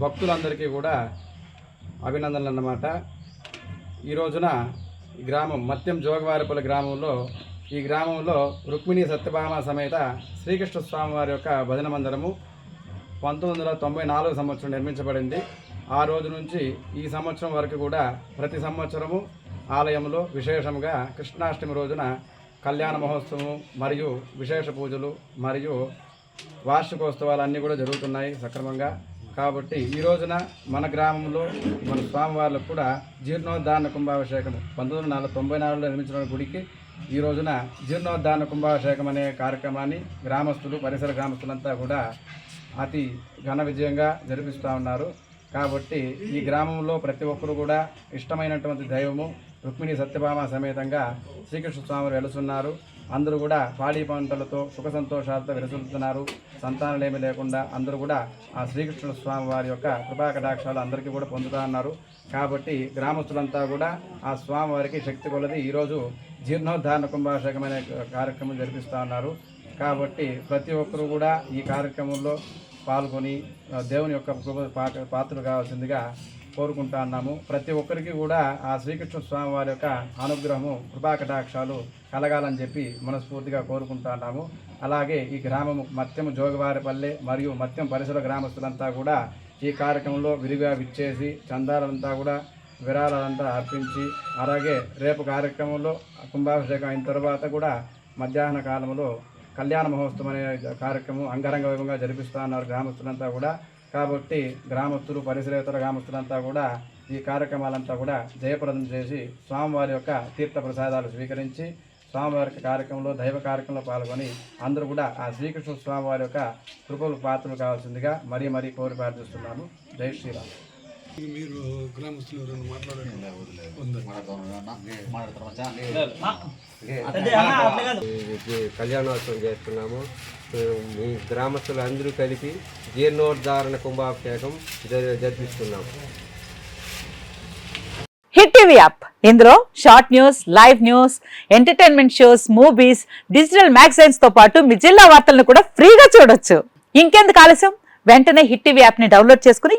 భక్తులందరికీ కూడా అభినందనలు అన్నమాట ఈ రోజున గ్రామం మత్యం జోగవారిపల్లి గ్రామంలో ఈ గ్రామంలో రుక్మిణి సత్యభామ సమేత శ్రీకృష్ణ స్వామి వారి యొక్క భజన మందిరము పంతొమ్మిది వందల తొంభై నాలుగు సంవత్సరం నిర్మించబడింది. ఆ రోజు నుంచి ఈ సంవత్సరం వరకు కూడా ప్రతి సంవత్సరము ఆలయంలో విశేషంగా కృష్ణాష్టమి రోజున కళ్యాణ మహోత్సవం మరియు విశేష పూజలు మరియు వార్షికోత్సవాలు అన్నీ కూడా జరుగుతున్నాయి సక్రమంగా. కాబట్టి ఈ రోజున మన గ్రామంలో మన స్వామివార్లకు కూడా జీర్ణోద్ధారణ కుంభాభిషేకం పంతొమ్మిది వందల తొంభై నాలుగులో నిర్మించిన గుడికి ఈ రోజున జీర్ణోద్ధారణ కుంభాభిషేకం అనే కార్యక్రమాన్ని గ్రామస్తులు పరిసర గ్రామస్తులంతా కూడా అతి ఘన విజయంగా జరిపిస్తూ ఉన్నారు. కాబట్టి ఈ గ్రామంలో ప్రతి ఒక్కరు కూడా ఇష్టమైనటువంటి దైవము రుక్మిణి సత్యభామ సమేతంగా శ్రీకృష్ణ స్వామి వెలుసున్నారు. అందరూ కూడా పాడి పంటలతో సుఖ సంతోషాలతో వెలుసుతున్నారు సంతానలేమి లేకుండా అందరూ కూడా ఆ శ్రీకృష్ణ స్వామి వారి యొక్క కృపా కటాక్షాలు అందరికీ కూడా పొందుతా ఉన్నారు. కాబట్టి గ్రామస్తులంతా కూడా ఆ స్వామి వారికి శక్తి కొలది ఈరోజు జీర్ణోద్ధారణ కుంభాభిషేకం అనే కార్యక్రమం జరిపిస్తూ ఉన్నారు. కాబట్టి ప్రతి ఒక్కరూ కూడా ఈ కార్యక్రమంలో పాల్గొని దేవుని యొక్క శుభ పా- పాత్రలు కావాల్సిందిగా కోరుకుంటా ఉన్నాము. ప్రతి ఒక్కరికి కూడా ఆ శ్రీకృష్ణ స్వామి వారి యొక్క అనుగ్రహము కృపాకటాక్షాలు కలగాలని చెప్పి మనస్ఫూర్తిగా కోరుకుంటా ఉన్నాము. అలాగే ఈ గ్రామము మత్యం జోగవారిపల్లె మరియు మత్యం పరిసర గ్రామస్తులంతా కూడా ఈ కార్యక్రమంలో విరిగా విచ్చేసి చందాలంతా కూడా విరాళాలంతా అర్పించి అలాగే రేపు కార్యక్రమంలో కుంభాభిషేకం అయిన తర్వాత కూడా మధ్యాహ్న కాలంలో కళ్యాణ మహోత్సవం అనే కార్యక్రమం అంగరంగ వైభవంగా జరిపిస్తా ఉన్నారు గ్రామస్తులంతా కూడా. కాబట్టి గ్రామస్తులు పరిసరేతర గ్రామస్తులంతా కూడా ఈ కార్యక్రమాలంతా కూడా జయప్రదం చేసి స్వామివారి యొక్క తీర్థ ప్రసాదాలు స్వీకరించి స్వామివారి యొక్క కార్యక్రమంలో దైవ కార్యక్రమంలో పాల్గొని అందరూ కూడా ఆ శ్రీకృష్ణ స్వామివారి యొక్క కృపలు పాత్రలు కావాల్సిందిగా మరీ మరీ కోరి ప్రార్థిస్తున్నాము. జై శ్రీరామ్. మీరు గ్రామస్తులు మాట్లాడారు? కళ్యాణోత్సవం చేస్తున్నాము. మీ గ్రామస్తులు అందరూ కలిపి జీర్ణోద్ధారణ కుంభాభిషేకం జరి- జరిపిస్తున్నాము. Hit TV app. ఇందులో short news live news entertainment shows movies digital మ్యాగజైన్స్తో పాటు మీ జిల్లా వార్తలను కూడా ఫ్రీగా చూడొచ్చు. ఇంకెందుకు ఆలస్యం? వెంటనే హిట్ టీవీ యాప్ని డౌన్లోడ్ చేసుకుని